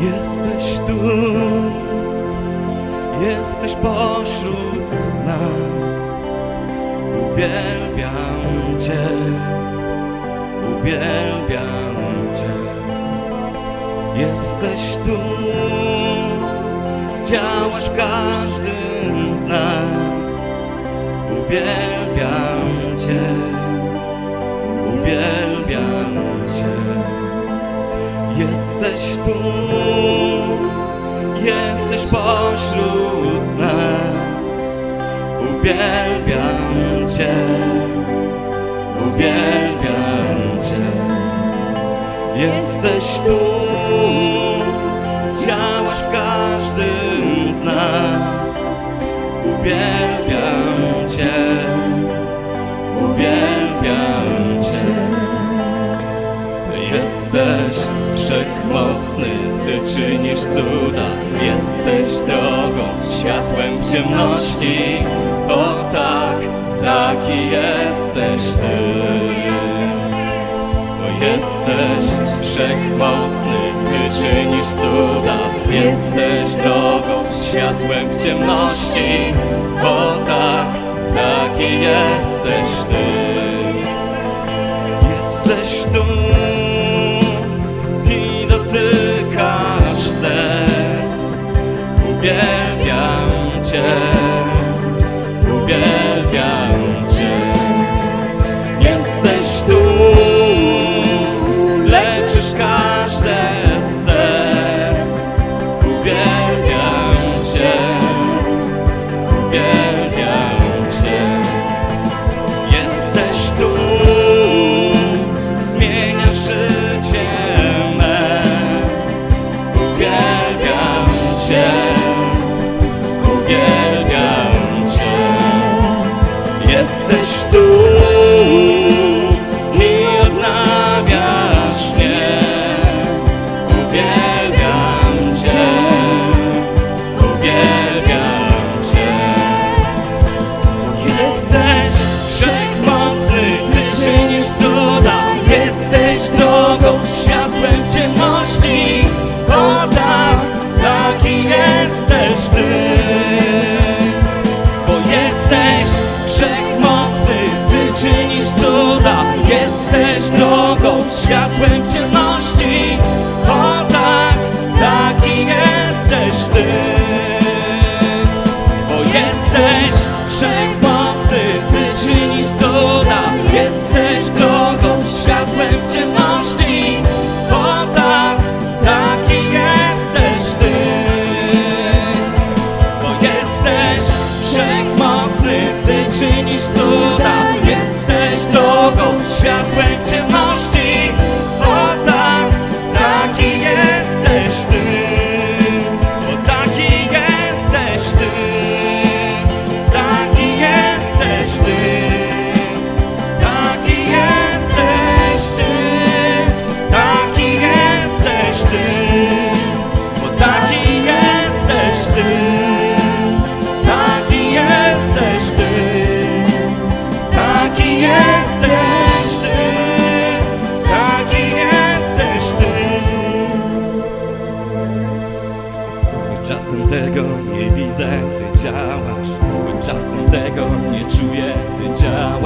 Jesteś tu, jesteś pośród nas. Uwielbiam Cię, uwielbiam Cię. Jesteś tu, działasz w każdym z nas. Uwielbiam Cię, Jesteś tu, jesteś pośród nas. Uwielbiam Cię, uwielbiam Cię. Jesteś tu, Ty czynisz cuda Jesteś drogą, światłem w ciemności. O tak, taki jesteś Ty. Bo jesteś wszechmocny, Ty czynisz cuda Jesteś drogą, światłem w ciemności. O tak, taki jesteś Ty leczysz każde z serc. Uwielbiam Cię, uwielbiam Cię. Jesteś tu, zmieniasz życie me. Uwielbiam Cię, uwielbiam Cię. Jesteś tu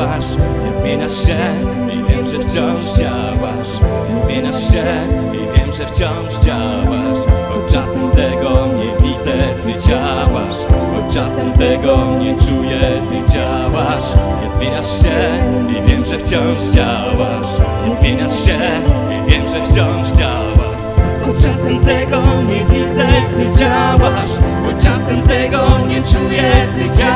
działasz Nie zmieniasz się i wiem, że wciąż działasz. Nie zmieniasz się i wiem, że wciąż działasz. Choć czasem tego nie widzę, Ty działasz. Choć czasem tego nie czuję, Ty działasz. Nie zmieniasz się i wiem, że wciąż działasz. Nie zmieniasz się i wiem, że wciąż działasz. Bo czasem tego nie widzę, Ty działasz. Bo czasem tego nie czuję, Ty działasz